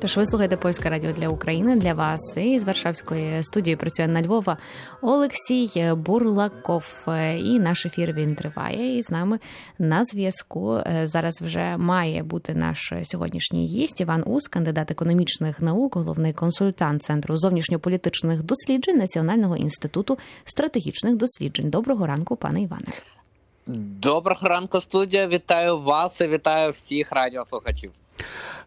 Тож ви слухаєте Польське радіо для України для вас. І з Варшавської студії працює на Львова Олексій Бурлаков. І наш ефір він триває. І з нами на зв'язку зараз вже має бути наш сьогоднішній гість Іван Ус, кандидат економічних наук, головний консультант Центру зовнішньополітичних досліджень Національного інституту стратегічних досліджень. Доброго ранку, пане Іване. Доброго ранку, студія. Вітаю вас і вітаю всіх радіослухачів.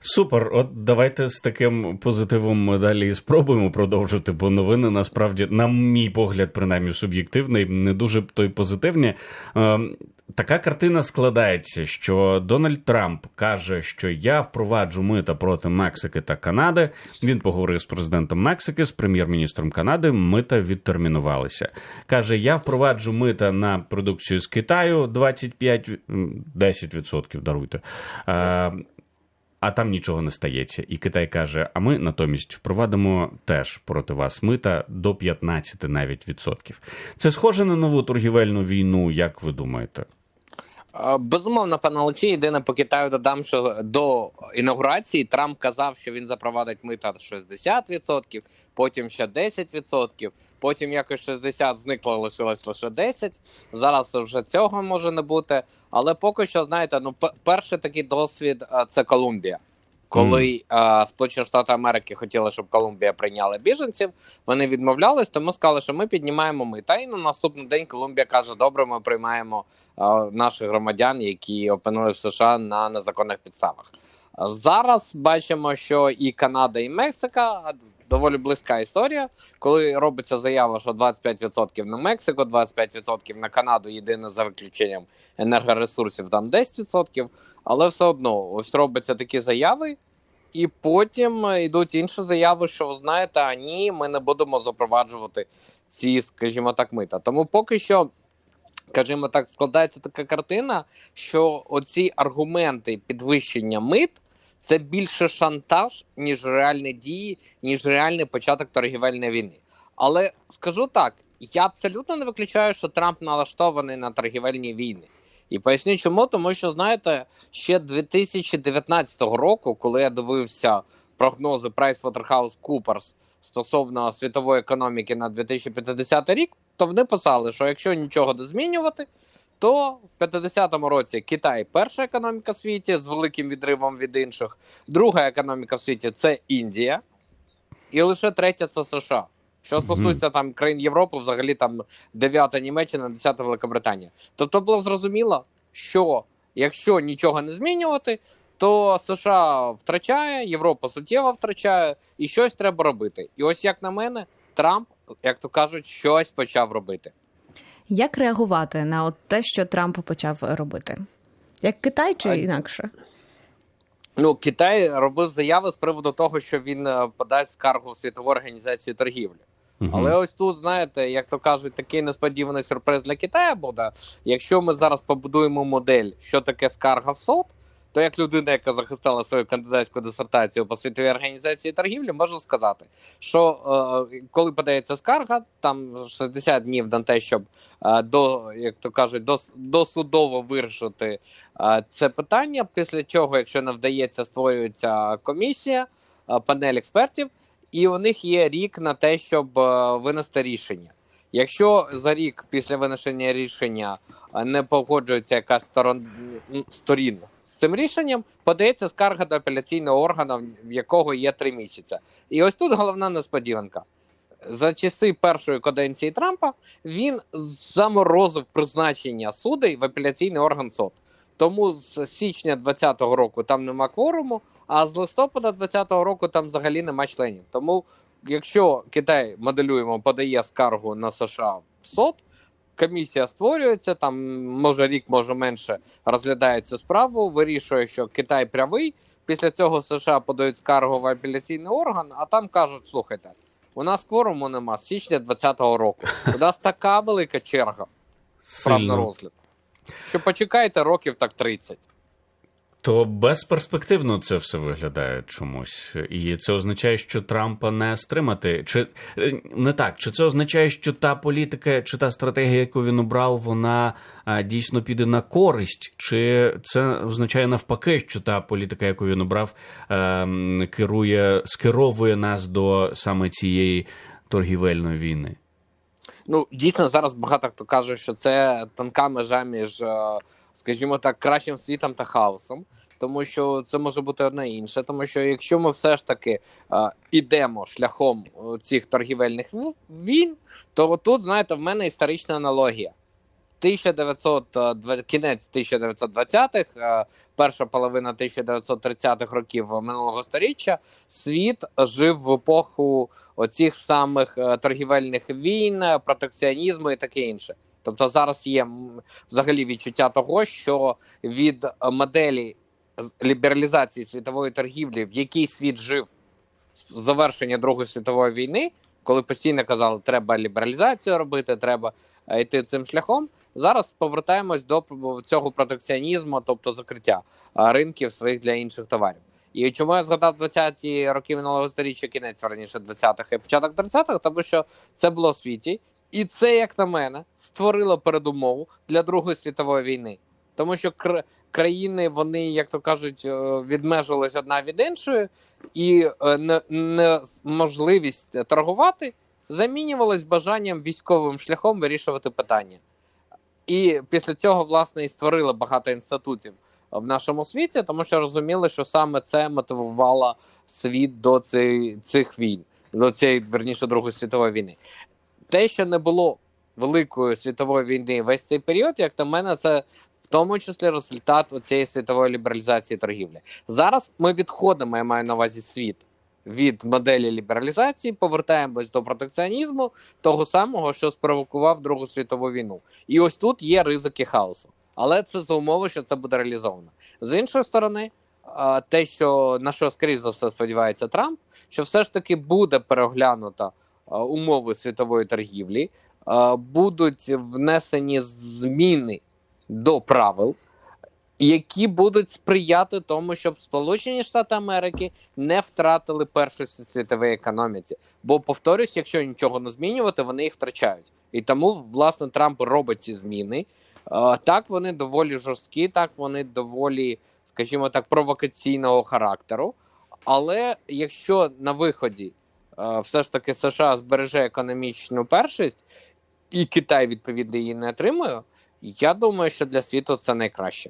Супер, от давайте з таким позитивом ми далі спробуємо продовжити, бо новини насправді, на мій погляд, принаймні суб'єктивний, не дуже той позитивні. Е, така картина складається, що Дональд Трамп каже, що я впроваджу мита проти Мексики та Канади. Він поговорив з президентом Мексики, з прем'єр-міністром Канади. Мита відтермінувалися. каже: Я впроваджу мита на продукцію з Китаю 25, 10%, Даруйте. А там нічого не стається. І Китай каже: а ми натомість впровадимо теж проти вас мита до 15 навіть відсотків. Це схоже на нову торгівельну війну, як ви думаєте? Безумовно, пане Олексій, єдине по Китаю додам, що до інаугурації Трамп казав, що він запровадить мита 60%, потім ще 10%, потім якось 60 зникло, лишилось лише 10. Зараз вже цього може не бути. Але поки що, знаєте, ну перший такий досвід це Колумбія. Коли mm. Сполучені Штати Америки хотіли, щоб Колумбія прийняла біженців, вони відмовлялись, тому сказали, що ми піднімаємо мита. І на наступний день Колумбія каже: Добре, ми приймаємо а, наших громадян, які опинили в США на незаконних підставах. Зараз бачимо, що і Канада, і Мексика доволі близька історія, коли робиться заява, що 25% на Мексику, 25% на Канаду, єдине за виключенням енергоресурсів, там 10%, але все одно ось робляться такі заяви. І потім йдуть інші заяви, що знаєте, а ні, ми не будемо запроваджувати ці, скажімо так, мита. Тому поки що, скажімо так, складається така картина, що оці аргументи підвищення мит це більше шантаж, ніж реальні дії, ніж реальний початок торгівельної війни. Але скажу так: я абсолютно не виключаю, що Трамп налаштований на торгівельні війни. І поясню, чому, тому що знаєте, ще 2019 року, коли я дивився прогнози PricewaterhouseCoopers стосовно світової економіки на 2050 рік, то вони писали, що якщо нічого не змінювати, то в 50-му році Китай перша економіка в світі з великим відривом від інших, друга економіка в світі це Індія, і лише третя це США. Що стосується там країн Європи, взагалі там дев'ята Німеччина, десята Великобританія. Тобто було зрозуміло, що якщо нічого не змінювати, то США втрачає, Європа суттєво втрачає, і щось треба робити. І ось як на мене, Трамп, як то кажуть, щось почав робити. Як реагувати на от те, що Трамп почав робити? Як Китай чи інакше? Ну, Китай робив заяви з приводу того, що він е, подасть скаргу в світову організацію торгівлі. Угу. Але ось тут, знаєте, як то кажуть, такий несподіваний сюрприз для Китаю буде. Якщо ми зараз побудуємо модель, що таке скарга в СОД, то як людина, яка захистила свою кандидатську дисертацію по світовій організації торгівлі, можу сказати, що е, коли подається скарга, там 60 днів на те, щоб е, до як то кажуть, до, досудово вирішити е, це питання. Після чого, якщо не вдається, створюється комісія, е, панель експертів, і у них є рік на те, щоб е, винести рішення. Якщо за рік після виношення рішення е, не погоджується якась сторон сторін з цим рішенням, подається скарга до апеляційного органу, в якого є три місяці. І ось тут головна несподіванка. За часи першої каденції Трампа він заморозив призначення судей в апеляційний орган СОД. Тому з січня 2020 року там нема кворуму, а з листопада 2020 року там взагалі нема членів. Тому якщо Китай моделюємо, подає скаргу на США в СОД, комісія створюється, там може рік, може менше розглядає цю справу, вирішує, що Китай правий. Після цього США подають скаргу в апеляційний орган, а там кажуть: слухайте, у нас кворуму нема з січня 2020 року. У нас така велика черга справ на розгляд. Що почекайте років так 30. То безперспективно це все виглядає чомусь, і це означає, що Трампа не стримати. Чи е, не так? Чи це означає, що та політика, чи та стратегія, яку він обрав, вона дійсно піде на користь? Чи це означає навпаки, що та політика, яку він обрав, е, керує скеровує нас до саме цієї торгівельної війни? Ну, дійсно, зараз багато хто каже, що це тонка межа між, е, скажімо так, кращим світом та хаосом. Тому що це може бути одне інше. Тому що якщо ми все ж таки е, ідемо шляхом е, цих торгівельних війн, то тут, знаєте, в мене історична аналогія. 1900, е, кінець 1920-х, е, перша половина 1930-х років минулого століття, світ жив в епоху оцих самих е, торгівельних війн, протекціонізму і таке інше. Тобто зараз є взагалі відчуття того, що від моделі лібералізації світової торгівлі, в якій світ жив завершення Другої світової війни, коли постійно казали, треба лібералізацію робити, треба е, йти цим шляхом. Зараз повертаємось до цього протекціонізму, тобто закриття е, ринків своїх для інших товарів. І чому я згадав 20-ті роки минулого сторіччя, кінець раніше 20-х і початок 30-х, тому що це було в світі, і це, як на мене, створило передумову для Другої світової війни. Тому що кр- країни, вони, як то кажуть, е, відмежились одна від іншої, і е, не- неможливість торгувати замінювалась бажанням військовим шляхом вирішувати питання. І після цього, власне, і створили багато інститутів в нашому світі, тому що розуміли, що саме це мотивувало світ до цих війн, до цієї верніше Другої світової війни. Те, що не було Великої світової війни весь цей період, як на мене, це в тому числі результат цієї світової лібералізації торгівлі. Зараз ми відходимо, я маю на увазі світ. Від моделі лібералізації повертаємось до протекціонізму, того самого, що спровокував Другу світову війну. І ось тут є ризики хаосу. Але це за умови, що це буде реалізовано. З іншої сторони, те, що на що скоріш за все сподівається Трамп, що все ж таки буде переглянуто а, умови світової торгівлі, будуть внесені зміни до правил, які будуть сприяти тому, щоб Сполучені Штати Америки не втратили першості в світовій економіці. Бо повторюсь, якщо нічого не змінювати, вони їх втрачають. І тому власне Трамп робить ці зміни. Е, Так, вони доволі жорсткі, так вони доволі, скажімо так, провокаційного характеру. Але якщо на виході е, все ж таки США збереже економічну першість, і Китай відповідно її не отримує, я думаю, що для світу це найкраще.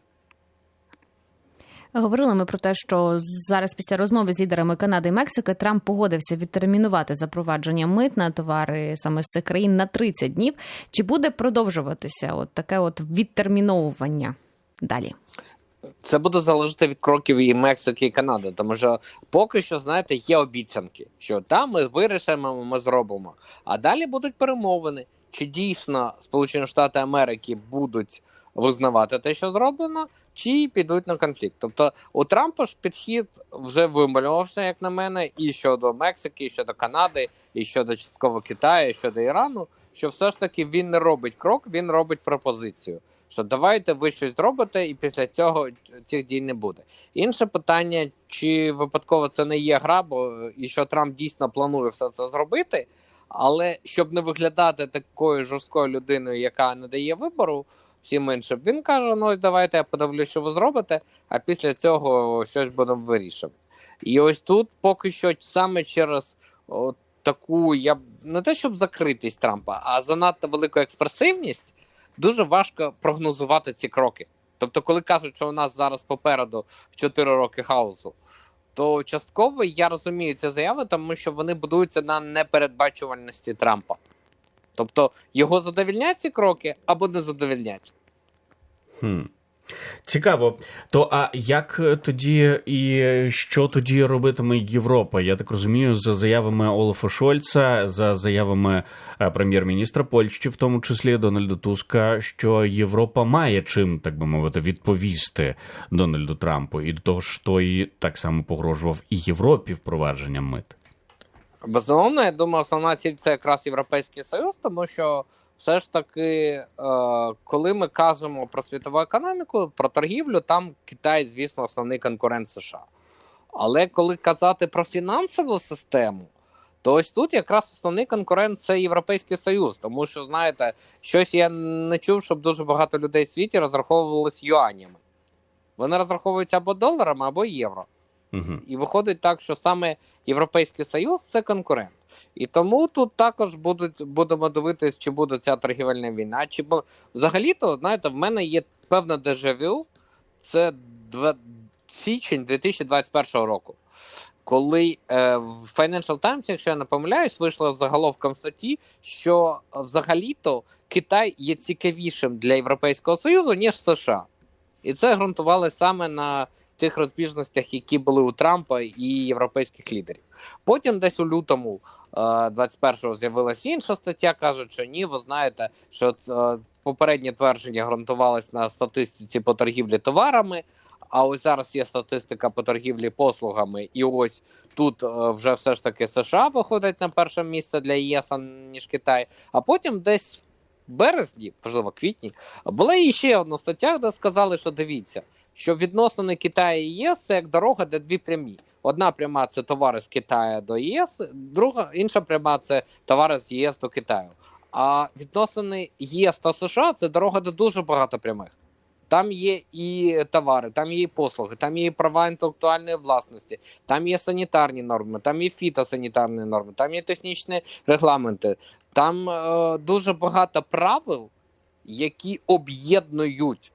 Говорили ми про те, що зараз після розмови з лідерами Канади і Мексики Трамп погодився відтермінувати запровадження мит на товари саме з цих країн на 30 днів. Чи буде продовжуватися от таке от відтерміновування далі? Це буде залежати від кроків і Мексики і Канади, тому що поки що, знаєте, є обіцянки, що там ми вирішимо, ми зробимо. А далі будуть перемовини, чи дійсно Сполучені Штати Америки будуть визнавати те, що зроблено, чи підуть на конфлікт. Тобто у Трампа ж підхід вже вималювався, як на мене, і щодо Мексики, і щодо Канади, і щодо частково Китаю, і щодо Ірану, що все ж таки він не робить крок, він робить пропозицію. Що давайте ви щось зробите, і після цього цих дій не буде. Інше питання: чи випадково це не є гра, бо і що Трамп дійсно планує все це зробити, але щоб не виглядати такою жорсткою людиною, яка не дає вибору всім іншим, він каже: ну ось давайте я подивлюсь, що ви зробите, а після цього щось будемо вирішувати. І ось тут поки що саме через о, таку, я не те, щоб закритість Трампа, а занадто велику експресивність дуже важко прогнозувати ці кроки. Тобто, коли кажуть, що у нас зараз попереду 4 роки хаосу, то частково я розумію ці заяви, тому що вони будуються на непередбачувальності Трампа. Тобто його задовільнять ці кроки або не задовільнять. Хм. Цікаво. То а як тоді і що тоді робитиме Європа? Я так розумію, за заявами Олафа Шольца, за заявами е, прем'єр-міністра Польщі, в тому числі Дональда Туска, що Європа має чим, так би мовити, відповісти Дональду Трампу, і до того ж той так само погрожував і Європі впровадженням мит. Безумовно, я думаю, основна ціль це якраз Європейський Союз, тому що все ж таки, е, коли ми кажемо про світову економіку, про торгівлю, там Китай, звісно, основний конкурент США. Але коли казати про фінансову систему, то ось тут якраз основний конкурент це Європейський Союз, тому що знаєте, щось я не чув, щоб дуже багато людей в світі розраховувалися юанями. Вони розраховуються або доларами, або євро. Угу. І виходить так, що саме Європейський Союз це конкурент. І тому тут також будуть будемо дивитись, чи буде ця торгівельна війна. Чи бо взагалі-то, знаєте, в мене є певне дежавю. Це 2, січень 2021 року. Коли е, в Financial Times, якщо я не помиляюсь, вийшла заголовком статті, що взагалі-то Китай є цікавішим для Європейського Союзу, ніж США. І це ґрунтувалося саме на тих розбіжностях, які були у Трампа і європейських лідерів. Потім, десь у лютому 21-го з'явилася інша стаття, кажуть, що ні, ви знаєте, що е, попереднє твердження ґрунтувалось на статистиці по торгівлі товарами. А ось зараз є статистика по торгівлі послугами, і ось тут е, вже все ж таки США виходить на перше місце для ЄС, ніж Китай. А потім десь в березні, можливо, квітні, була іще одна стаття, де сказали, що дивіться, що відносини Китаю і ЄС це як дорога, де дві прямі. Одна пряма це товари з Китаю до ЄС, друга інша пряма це товари з ЄС до Китаю. А відносини ЄС та США це дорога до дуже багато прямих. Там є і товари, там є і послуги, там є і права інтелектуальної власності, там є санітарні норми, там є фітосанітарні норми, там є технічні регламенти, там е, дуже багато правил, які об'єднують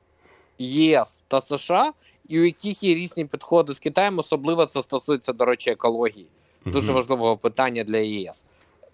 ЄС та США, і у яких є різні підходи з Китаєм, особливо це стосується, до речі, екології. Дуже важливого питання для ЄС.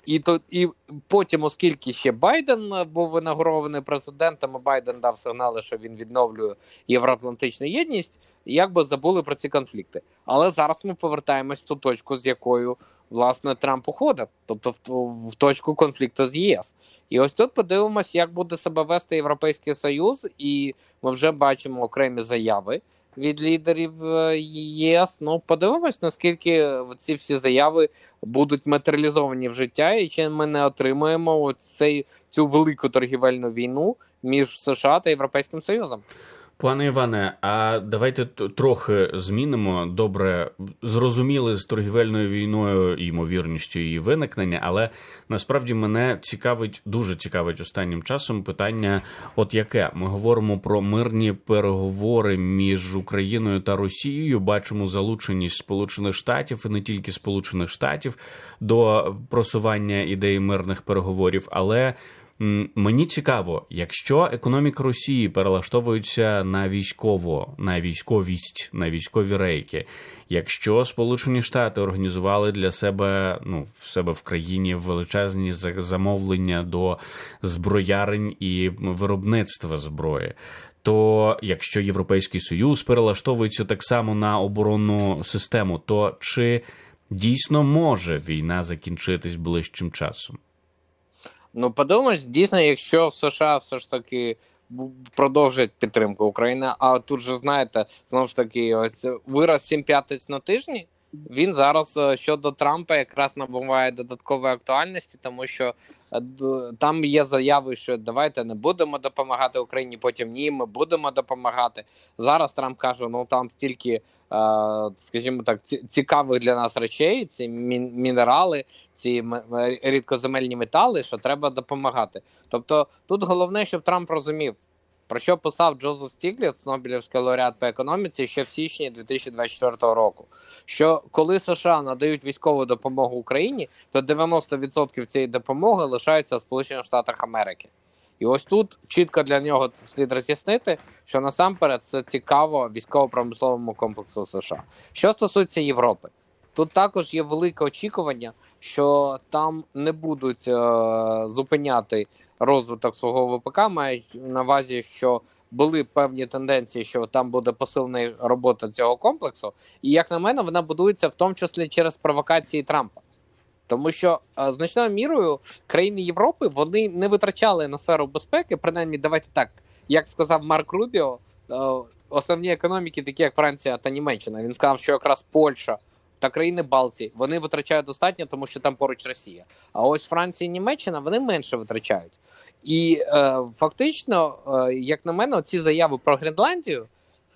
І то і потім, оскільки ще Байден був інаугурований президентом, і Байден дав сигнали, що він відновлює євроатлантичну єдність, якби забули про ці конфлікти. Але зараз ми повертаємось в ту точку, з якою власне Трамп уходив, тобто в, в точку конфлікту з ЄС. І ось тут подивимось, як буде себе вести Європейський Союз, і ми вже бачимо окремі заяви від лідерів е, ЄС. Ну подивимось, наскільки ці всі заяви будуть матеріалізовані в життя, і чи ми не отримуємо цей цю велику торгівельну війну між США та Європейським Союзом. Пане Іване, а давайте трохи змінимо. Добре, зрозуміли з торгівельною війною ймовірністю її виникнення, але насправді мене цікавить, дуже цікавить останнім часом питання: от яке ми говоримо про мирні переговори між Україною та Росією. Бачимо залученість Сполучених Штатів і не тільки Сполучених Штатів до просування ідеї мирних переговорів, але Мені цікаво, якщо економіка Росії перелаштовується на військово, на військовість, на військові рейки, якщо Сполучені Штати організували для себе ну в себе в країні величезні замовлення до зброярень і виробництва зброї. То якщо Європейський Союз перелаштовується так само на оборонну систему, то чи дійсно може війна закінчитись ближчим часом? Ну, подумаєш, дійсно, якщо в США все ж таки продовжать підтримку України, а тут же знаєте, знову ж таки, ось вираз сім п'ятиць на тижні. Він зараз е, щодо Трампа якраз набуває додаткової актуальності, тому що е, там є заяви, що давайте не будемо допомагати Україні. Потім ні, ми будемо допомагати. Зараз Трамп каже: ну там стільки, е, скажімо так, цікавих для нас речей. Ці мінерали, ці рідкоземельні метали, що треба допомагати. Тобто, тут головне, щоб Трамп розумів. Про що писав Джозеф Стігліц, Нобелівський лауреат по економіці, ще в січні 2024 року? Що коли США надають військову допомогу Україні, то 90% цієї допомоги лишаються в Сполучених Штатах Америки. І ось тут чітко для нього слід роз'яснити, що насамперед це цікаво військово-промисловому комплексу США. Що стосується Європи, тут також є велике очікування, що там не будуть е зупиняти розвиток свого ВПК, мають на увазі, що були певні тенденції, що там буде посилена робота цього комплексу, і як на мене, вона будується в тому числі через провокації Трампа. Тому що а, значною мірою країни Європи вони не витрачали на сферу безпеки, принаймні, давайте так, як сказав Марк Рубіо, а, основні економіки, такі як Франція та Німеччина. Він сказав, що якраз Польща та країни Балтії вони витрачають достатньо, тому що там поруч Росія. А ось Франція і Німеччина вони менше витрачають. І е, фактично, е, як на мене, ці заяви про Гренландію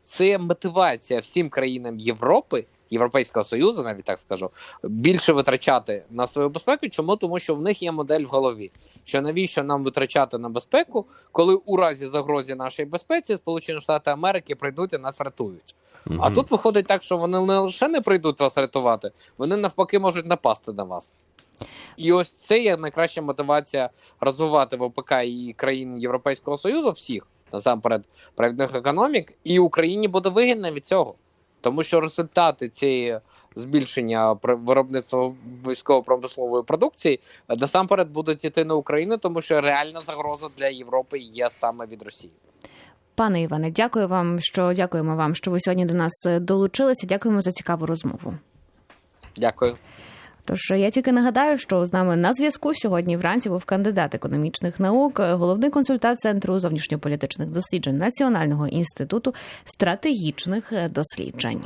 це мотивація всім країнам Європи, Європейського Союзу, навіть так скажу, більше витрачати на свою безпеку. Чому? Тому що в них є модель в голові. Що навіщо нам витрачати на безпеку, коли у разі загрозі нашій безпеці Сполучені Штати Америки прийдуть і нас рятують. А тут виходить так, що вони не лише не прийдуть вас рятувати, вони навпаки можуть напасти на вас. І ось це є найкраща мотивація розвивати ВПК і країн Європейського Союзу, всіх насамперед провідних економік, і Україні буде вигідно від цього. Тому що результати цієї збільшення виробництва військово-промислової продукції е, насамперед будуть йти на Україну, тому що реальна загроза для Європи є саме від Росії. Пане Іване, дякую вам, що дякуємо вам, що ви сьогодні до нас е, долучилися. Дякуємо за цікаву розмову. Дякую. Тож я тільки нагадаю, що з нами на зв'язку сьогодні вранці був кандидат економічних наук, е, головний консультант центру зовнішньополітичних досліджень Національного інституту стратегічних е, досліджень.